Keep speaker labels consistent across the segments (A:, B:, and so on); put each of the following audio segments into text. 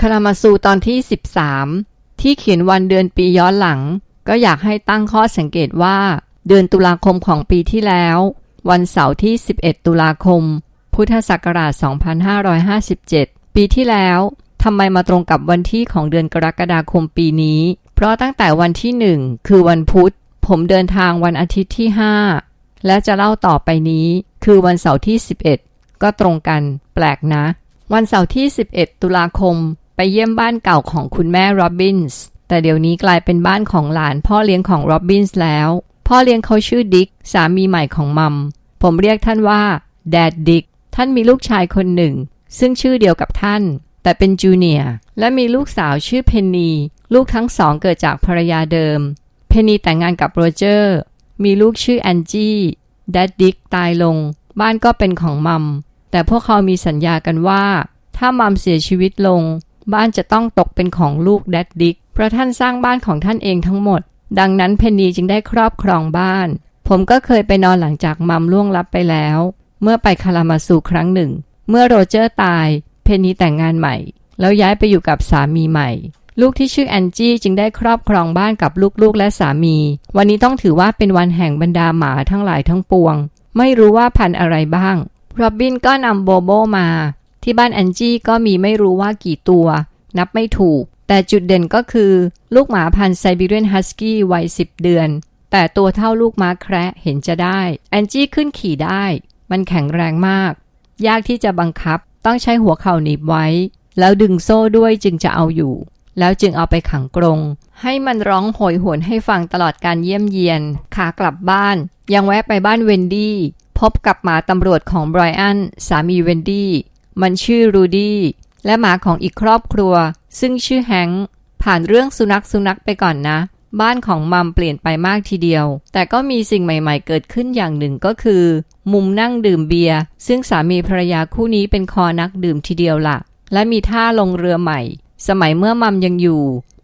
A: คารามาซูตอนที่ 13 ที่เขียนวันเดือนปีย้อนหลัง ก็อยากให้ตั้งข้อสังเกตว่า เดือนตุลาคมของปีที่แล้ว วันเสาร์ที่ 11 ตุลาคม พุทธศักราช 2557 ปีที่แล้วทำไมมาตรงกับวันที่ของเดือนกรกฎาคมปีนี้ เพราะตั้งแต่วันที่ 1 คือวันพุธ ผมเดินทางวันอาทิตย์ที่ 5 และจะเล่าต่อไปนี้ คือวันเสาร์ที่ 11 ก็ตรงกัน แปลกนะ วันเสาร์ที่ 11 ตุลาคม ไปเยี่ยมบ้านเก่าของคุณแม่โรบินส์แต่เดี๋ยวนี้กลายเป็นบ้านของหลานพ่อเลี้ยงของโรบินส์แล้ว พ่อเลี้ยงเขาชื่อดิกสามีใหม่ของมัม ผมเรียกท่านว่าแดดดิกท่านมีลูกชายคนหนึ่ง ซึ่งชื่อเดียวกับท่าน แต่เป็นจูเนียร์และมีลูกสาวชื่อเพนนีลูกทั้งสองเกิดจากภรรยาเดิม เพนนีแต่งงานกับโรเจอร์ มีลูกชื่อแอนจี้แดดดิกตายลง บ้านก็เป็นของมัม แต่พวกเขามีสัญญากันว่า ถ้ามัมเสียชีวิตลง บ้านจะต้องตกเป็นของลูกแดดดิกเพราะท่านสร้างบ้านของท่านเองทั้งหมด ดังนั้นเพนนีจึงได้ครอบครองบ้าน ผมก็เคยไปนอนหลังจากมัมล่วงลับไปแล้ว เมื่อไปคารามาซูครั้งหนึ่ง เมื่อโรเจอร์ตาย เพนนีแต่งงานใหม่ แล้วย้ายไปอยู่กับสามีใหม่ ลูกที่ชื่อแอนจี้จึงได้ครอบครองบ้านกับลูกๆและสามี วันนี้ต้องถือว่าเป็นวันแห่งบรรดาหมาทั้งหลายทั้งปวง ไม่รู้ว่าพันอะไรบ้างโรบินก็นำโบโบมา ที่บ้านแอนจี้ก็มีไม่รู้ว่ากี่ตัว นับไม่ถูก แต่จุดเด่นก็คือ ลูกหมาพันธุ์ไซบีเรียนฮัสกี้วัย 10 เดือน แต่ตัวเท่าลูกม้าแคระเห็นจะได้แอนจี้ขึ้นขี่ได้ มันแข็งแรงมาก ยากที่จะบังคับต้องใช้หัวเข่าหนีบไว้ แล้วดึงโซ่ด้วยจึงจะเอาอยู่ แล้วจึงเอาไปขังกรงให้มันร้องโหยหวนให้ฟังตลอดการเยี่ยมเยียน ขากลับบ้าน ยังแวะไปบ้านเวนดี้ พบกับหมาตำรวจของไบรอัน สามีเวนดี้ มันชื่อรูดี้และหมาของอีกครอบครัว ซึ่งชื่อแฮงผ่านเรื่องสุนัขสุนัขไปก่อนนะ บ้านของมัมเปลี่ยนไปมากทีเดียว แต่ก็มีสิ่งใหม่ ๆ เกิดขึ้นอย่างหนึ่งก็คือ มุมนั่งดื่มเบียร์ซึ่งสามีภรรยาคู่นี้เป็นคอนักดื่มทีเดียวละ่ะ และมีท่าลงเรือใหม่ สมัยเมื่อมัมยังอยู่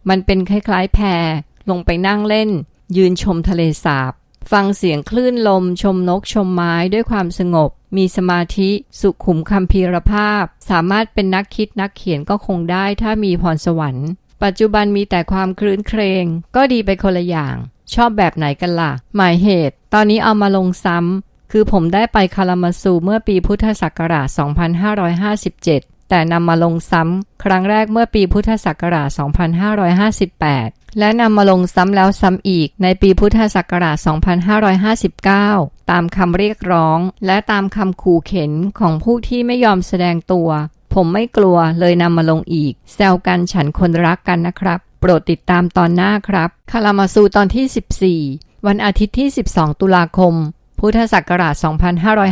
A: มันเป็นคล้ายๆแพลงไปนั่งเล่น ยืนชมทะเลสาบ ฟังเสียงคลื่นลมชมนกชมไม้ด้วยความสงบ มีสมาธิสุขุมคำพีรภาพ สามารถเป็นนักคิดนักเขียนก็คงได้ถ้ามีพรสวรรค์ ปัจจุบันมีแต่ความคลื้นเครงก็ดีไปคนละอย่าง ชอบแบบไหนกันล่ะ หมายเหตุ ตอนนี้เอามาลงซ้ำคือผมได้ไปคารามาซูเมื่อปีพุทธศักราช 2557 แต่นำมาลงซ้ำครั้งแรกเมื่อปีพุทธศักราช 2558 และนำมาลงซ้ำแล้วซ้ำอีกในปีพุทธศักราช 2559 ตามคำเรียกร้อง และตามคำขู่เข็นของผู้ที่ไม่ยอมแสดงตัว ผมไม่กลัวเลยนำมาลงอีก แซวกันฉันคนรักกันนะครับ โปรดติดตามตอนหน้าครับคารามาซูตอนที่ 14 วันอาทิตย์ที่ 12 ตุลาคม พุทธศักราช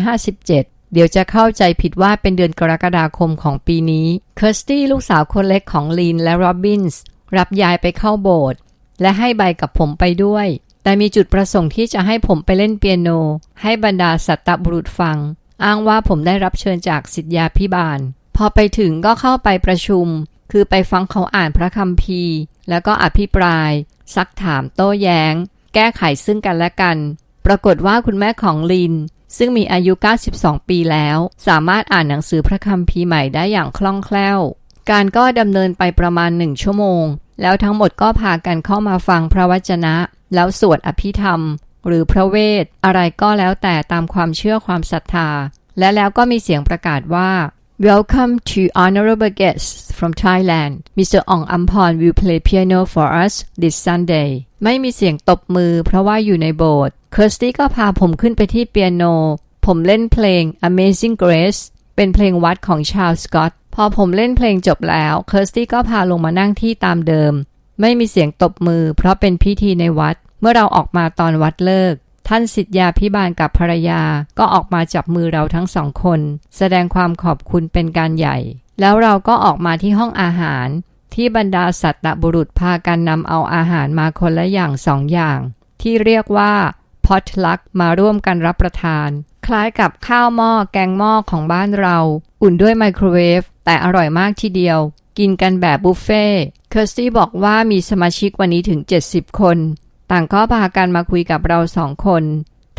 A: 2557เดี๋ยวจะเข้าใจผิดว่าเป็นเดือนกรกฎาคมของปีนี้ เคอร์สตี้ลูกสาวคนเล็กของลีนและโรบินส์ รับยายไปเข้าโบสถ์และให้ใบกับผมไปด้วย แต่มีจุดประสงค์ที่จะให้ผมไปเล่นเปียโน ให้บรรดาสัตตบุรุษฟัง อ้างว่าผมได้รับเชิญจากสิทธยาพิบาล พอไปถึงก็เข้าไปประชุม คือไปฟังเขาอ่านพระคัมภีร์ แล้วก็อภิปราย ซักถามโต้แย้ง แก้ไขซึ่งกันและกัน ปรากฏว่าคุณแม่ของลิน ซึ่งมีอายุ 92 ปีแล้ว สามารถอ่านหนังสือพระคัมภีร์ใหม่ได้อย่างคล่องแคล่ว การก็ดำเนินไปประมาณหนึ่งชั่วโมง แล้วทั้งหมดก็พากันเข้ามาฟังพระวจนะ แล้วสวดอภิธรรม หรือพระเวท อะไรก็แล้วแต่ตามความเชื่อความศรัทธา และแล้วก็มีเสียงประกาศว่า Welcome to honorable guests from Thailand. Mr. Ong Ampon will play piano for us this Sunday. ไม่มีเสียงตบมือเพราะว่าอยู่ในโบสถ์เคอร์สตี้ก็พาผมขึ้นไปที่เปียโน ผมเล่นเพลง Amazing Grace เป็นเพลงวัดของชาวสกอต พอผมเล่นเพลงจบแล้วเคอร์สตี้ก็พาลงมานั่งที่ตามเดิม ไม่มีเสียงตบมือ เพราะเป็นพิธีในวัด เมื่อเราออกมาตอนวัดเลิก ท่านสิทธยาพิบาลกับภรรยา ก็ออกมาจับมือเราทั้งสองคน แสดงความขอบคุณเป็นการใหญ่ แล้วเราก็ออกมาที่ห้องอาหาร ที่บรรดาสัตตบุรุษพากันนำเอาอาหารมาคนละอย่างสองอย่าง ที่เรียกว่าพอตลักมาร่วมกันรับประทาน คล้ายกับข้าวหม้อแกงหม้อของบ้านเรา อุ่นด้วยไมโครเวฟ แต่อร่อยมากทีเดียว กินกันแบบบุฟเฟ่เคอร์สตี้บอกว่ามีสมาชิกวันนี้ถึง 70 คน ต่างก็พากันมาคุยกับเราสองคน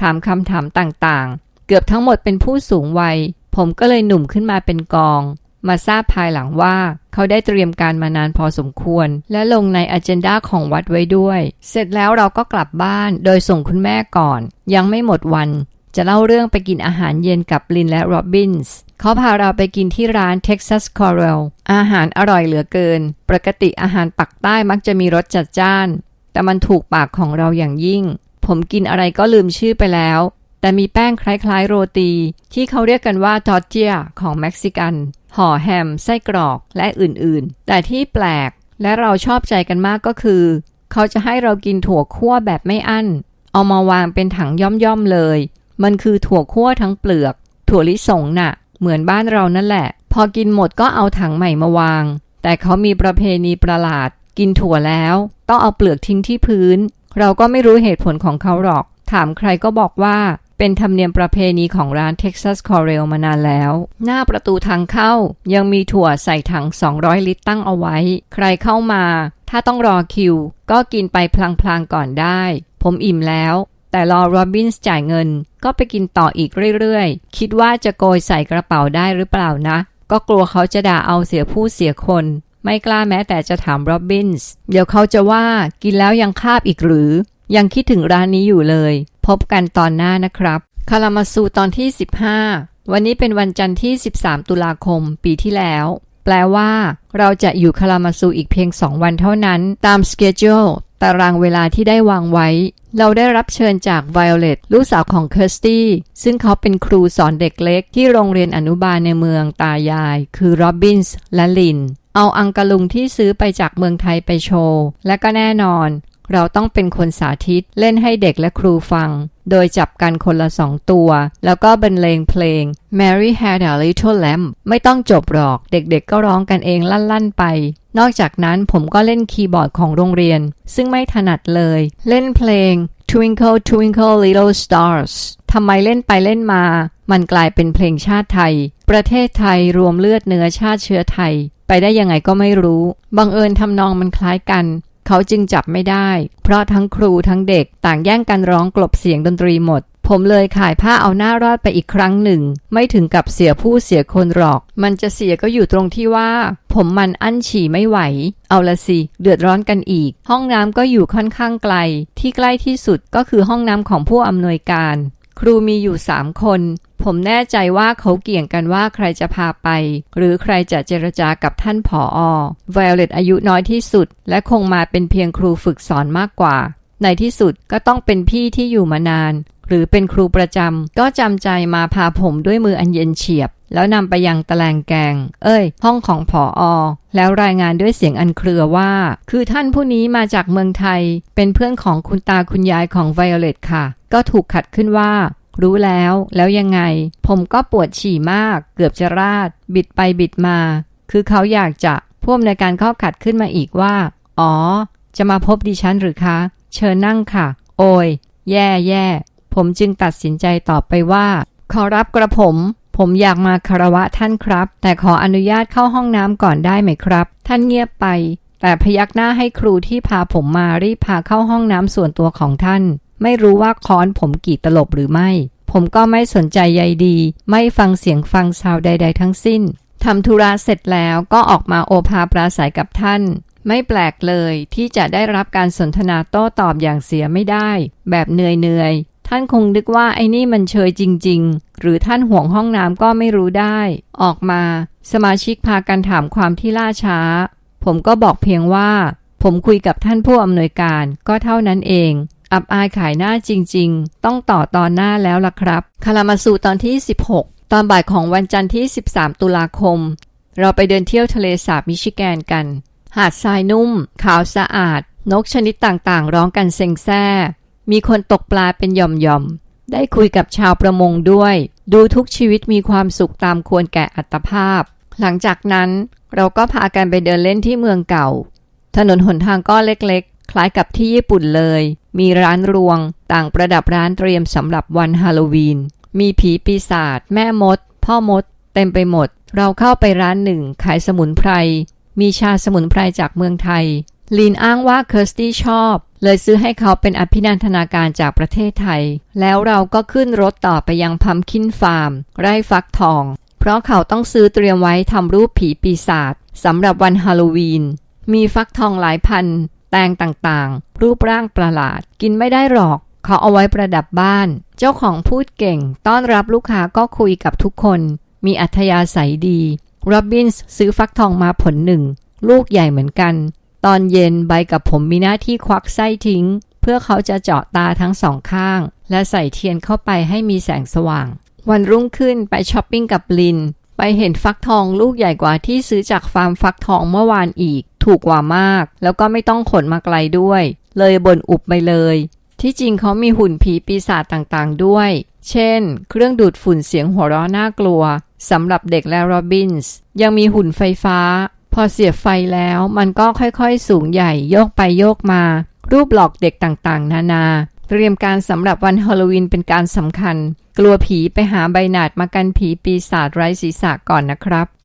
A: ถามคำถามต่างๆ เกือบทั้งหมดเป็นผู้สูงวัย ผมก็เลยหนุ่มขึ้นมาเป็นกอง มาทราบภายหลังว่า เขาได้เตรียมการมานานพอสมควร และลงในอ g e n d a ของวัดไว้ด้วย เสร็จแล้วเราก็กลับบ้านโดยส่งคุณแม่ก่อน ยังไม่หมดวัน จะเล่าเรื่องไปกินอาหารเย็นกับลินและโรบินส์เขาพาเราไปกินที่ร้าน Texas Coral อาหารอร่อยเหลือเกิน ปกติอาหารปักใต้มักจะมีรสจัดจ้าน แต่มันถูกปากของเราอย่างยิ่ง ผมกินอะไรก็ลืมชื่อไปแล้ว แต่มีแป้งคล้ายๆโรตี ที่เขาเรียกกันว่าทอร์เจียของเม็กซิกัน ห่อแฮม ไส้กรอกและอื่นๆ แต่ที่แปลกและเราชอบใจกันมากก็คือ เขาจะให้เรากินถั่วคั่วแบบไม่อั้น เอามาวางเป็นถังย่อมๆเลย มันคือถั่วคั่วทั้งเปลือก ถั่วลิสงน่ะ เหมือนบ้านเรานั่นแหละ พอกินหมดก็เอาถังใหม่มาวาง แต่เขามีประเพณีประหลาด กินถั่วแล้ว ต้องเอาเปลือกทิ้งที่พื้น เราก็ไม่รู้เหตุผลของเขาหรอก ถามใครก็บอกว่าเป็นธรรมเนียมประเพณีของร้าน Texas Coral มานานแล้ว หน้าประตูทางเข้ายังมีถั่วใส่ถัง 200 ลิตรตั้งเอาไว้ ใครเข้ามา ถ้าต้องรอคิว ก็กินไปพลางๆก่อนได้ ผมอิ่มแล้ว แต่รอโรบินส์จ่ายเงิน ก็ไปกินต่ออีกเรื่อยๆ คิดว่าจะโกยใส่กระเป๋าได้หรือเปล่านะ ก็กลัวเขาจะด่าเอาเสียผู้เสียคน ไม่กล้าแม้แต่จะถามโรบินส์เดี๋ยวเขาจะว่ากินแล้วยังคาบอีกหรือ ยังคิดถึงร้านนี้อยู่เลย พบกันตอนหน้านะครับคารามาซูตอนที่ 15 วันนี้เป็นวันจันทร์ที่ 13 ตุลาคม ปีที่แล้ว แปลว่า เราจะอยู่คารามาซูอีกเพียง 2 วันเท่านั้น ตามสเกจ l e ตารางเวลาที่ได้วางไว้ เราได้รับเชิญจากไวโอเลตลูกสาวของเคิร์สตี้ ซึ่งเขาเป็นครูสอนเด็กเล็กที่โรงเรียนอนุบาลในเมืองตายาย คือโรบินส์และลิน เอาอังกะลุงที่ซื้อไปจากเมืองไทยไปโชว์ และก็แน่นอน เราต้องเป็นคนสาธิตเล่นให้เด็กและครูฟัง โดยจับกันคนละสองตัว แล้วก็บรรเลงเพลง Mary Had a Little Lamb ไม่ต้องจบหรอก เด็กๆก็ร้องกันเองลั่นๆไป นอกจากนั้นผมก็เล่นคีย์บอร์ดของโรงเรียน ซึ่งไม่ถนัดเลย เล่นเพลง Twinkle Twinkle Little Stars ทำไมเล่นไปเล่นมา มันกลายเป็นเพลงชาติไทย ประเทศไทยรวมเลือดเนื้อชาติเชื้อไทย ไปได้ยังไงก็ไม่รู้ บังเอิญทำนองมันคล้ายกัน เขาจึงจับไม่ได้ เพราะทั้งครูทั้งเด็กต่างแย่งกันร้องกลบเสียงดนตรีหมด ผมเลยขายผ้าเอาหน้ารอดไปอีกครั้งหนึ่ง ไม่ถึงกับเสียผู้เสียคนหรอก มันจะเสียก็อยู่ตรงที่ว่า ผมมันอั้นฉี่ไม่ไหว เอาละสิ เดือดร้อนกันอีก ห้องน้ำก็อยู่ค่อนข้างไกล ที่ใกล้ที่สุดก็คือห้องน้ำของผู้อำนวยการครูมีอยู่สามคน ผมแน่ใจว่าเขาเกี่ยงกันว่าใครจะพาไป หรือใครจะเจรจากับท่านผอไวโอเลตอายุน้อยที่สุด และคงมาเป็นเพียงครูฝึกสอนมากกว่า ในที่สุดก็ต้องเป็นพี่ที่อยู่มานาน หรือเป็นครูประจำก็จำใจมาพาผมด้วยมืออันเย็นเฉียบ แล้วนำไปยังตะแลงแกง เอ้ย ห้องของผออแล้วรายงานด้วยเสียงอันเครือว่า คือท่านผู้นี้มาจากเมืองไทย เป็นเพื่อนของคุณตาคุณยายของไวโอเลตค่ะ ก็ถูกขัดขึ้นว่า รู้แล้วแล้วยังไง ผมก็ปวดฉี่มาก เกือบจะราด บิดไปบิดมา คือเขาอยากจะพ่วมในการเข้าขัดขึ้นมาอีกว่า อ๋อ จะมาพบดิฉันหรือคะ เชิญนั่งค่ะ โอย แย่แย่ผมจึงตัดสินใจตอบไปว่า ขอรับกระผม ผมอยากมาคารวะท่านครับ แต่ขออนุญาตเข้าห้องน้ำก่อนได้ไหมครับ ท่านเงียบไป แต่พยักหน้าให้ครูที่พาผมมารีบพาเข้าห้องน้ำส่วนตัวของท่าน ไม่รู้ว่าค้อนผมกี่ตลบหรือไม่ ผมก็ไม่สนใจใยดี ไม่ฟังเสียงฟังซาวใด ๆ ทั้งสิ้นทำธุระเสร็จแล้วก็ออกมาโอภาปราศัยกับท่าน ไม่แปลกเลยที่จะได้รับการสนทนาโต้ตอบอย่างเสียไม่ได้ แบบเหนื่อยๆ ท่านคงนึกว่าไอ้นี่มันเชยจริง ๆ หรือท่านห่วงห้องน้ำก็ไม่รู้ได้ ออกมา สมาชิกพากันถามความที่ล่าช้า ผมก็บอกเพียงว่า ผมคุยกับท่านผู้อำนวยการก็เท่านั้นเอง อับอายขายหน้าจริง ๆ ต้องต่อตอนหน้าแล้วล่ะครับ คารามาสูตอนที่ 16 ตอนบ่ายของวันจันทร์ที่ 13 ตุลาคม เราไปเดินเที่ยวทะเลสาบมิชิแกนกัน หาดทรายนุ่ม ขาวสะอาด นกชนิดต่างๆ ร้องกันเซ็งแซ่ มีคนตกปลาเป็นหย่อมๆ ได้คุยกับชาวประมงด้วย ดูทุกชีวิตมีความสุขตามควรแก่อัตภาพ หลังจากนั้นเราก็พากันไปเดินเล่นที่เมืองเก่า ถนนหนทางก็เล็กๆ คล้ายกับที่ญี่ปุ่นเลย มีร้านรวง ต่างประดับร้านเตรียมสำหรับวันฮาโลวีน มีผีปีศาจแม่มด พ่อมด เต็มไปหมด เราเข้าไปร้านหนึ่ง ขายสมุนไพร มีชาสมุนไพรจากเมืองไทย ลีนอ้างว่าเคิร์สตี้ชอบ เลยซื้อให้เขาเป็นอภินันทนาการจากประเทศไทย แล้วเราก็ขึ้นรถต่อไปยังพัมคินฟาร์ม ไร่ฟักทองเเพราะเขาต้องซื้อเตรียมไว้ทำรูปผีปีศาจสำหรับวันฮาโลวีนมีฟักทองหลายพัน แตงต่างๆ รูปร่างประหลาด กินไม่ได้หรอกเขาเอาไว้ประดับบ้าน เจ้าของพูดเก่ง ต้อนรับลูกค้าก็คุยกับทุกคน มีอัธยาศัยดีโรบินส์ซื้อฟักทองมาผลหนึ่ง ลูกใหญ่เหมือนกัน ตอนเย็นใบกับผมมีหน้าที่ควักไส้ทิ้ง เพื่อเขาจะเจาะตาทั้งสองข้าง และใส่เทียนเข้าไปให้มีแสงสว่าง วันรุ่งขึ้นไปช้อปปิ้งกับลิน ไปเห็นฟักทองลูกใหญ่กว่าที่ซื้อจากฟาร์มฟักทองเมื่อวานอีก ถูกกว่ามาก แล้วก็ไม่ต้องขนมาไกลด้วย เลยบ่นอุบไปเลย ที่จริงเขามีหุ่นผีปีศาจต่างๆด้วย เช่น เครื่องดูดฝุ่นเสียงหัวเราะน่ากลัวสำหรับเด็กและโรบินส์ยังมีหุ่นไฟฟ้า พอเสียบไฟแล้วมันก็ค่อยๆ สูงใหญ่โยกไปโยกมา รูปหลอกเด็กต่างๆ นานา เตรียมการสำหรับวันฮาโลวีนเป็นการสำคัญ กลัวผีไปหาใบหนาดมากันผีปีศาจไร้ศีรษะก่อนนะครับ